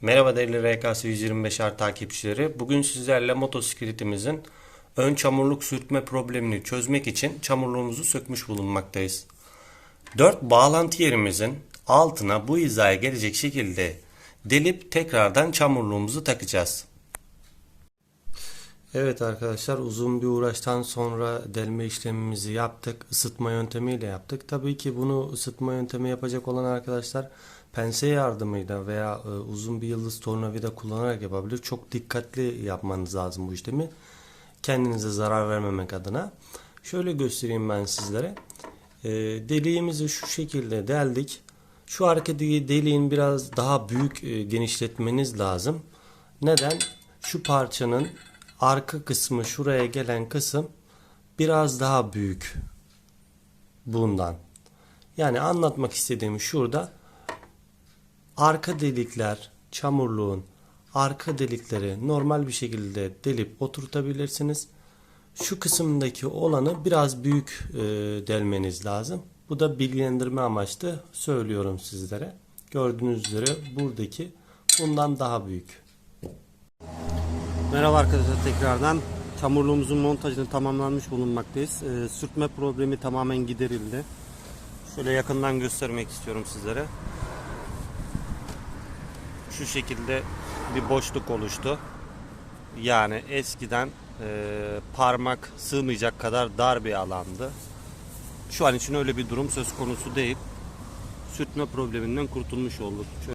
Merhaba değerli RKS 125R takipçileri. Bugün sizlerle motosikletimizin ön çamurluk sürtme problemini çözmek için çamurluğumuzu sökmüş bulunmaktayız. 4 bağlantı yerimizin altına bu hizaya gelecek şekilde delip tekrardan çamurluğumuzu takacağız. Evet arkadaşlar uzun bir uğraştan sonra delme işlemimizi yaptık. Isıtma yöntemiyle yaptık. Tabii ki bunu ısıtma yöntemi yapacak olan arkadaşlar pense yardımıyla veya e, uzun bir yıldız tornavida kullanarak yapabilir. Çok dikkatli yapmanız lazım bu işlemi. Kendinize zarar vermemek adına. Şöyle göstereyim ben sizlere. E, deliğimizi şu şekilde deldik. Şu arkadaki deliğin biraz daha büyük e, genişletmeniz lazım. Neden? Şu parçanın arka kısmı şuraya gelen kısım biraz daha büyük bundan. Yani anlatmak istediğim şurada arka delikler çamurluğun arka delikleri normal bir şekilde delip oturtabilirsiniz. Şu kısımdaki olanı biraz büyük e, delmeniz lazım. Bu da bilgilendirme amaçlı söylüyorum sizlere. Gördüğünüz üzere buradaki bundan daha büyük. Merhaba arkadaşlar tekrardan. Çamurluğumuzun montajını tamamlanmış bulunmaktayız. Ee, sürtme problemi tamamen giderildi. Şöyle yakından göstermek istiyorum sizlere. Şu şekilde bir boşluk oluştu. Yani eskiden e, parmak sığmayacak kadar dar bir alandı. Şu an için öyle bir durum söz konusu değil. Sürtme probleminden kurtulmuş olduk. Şöyle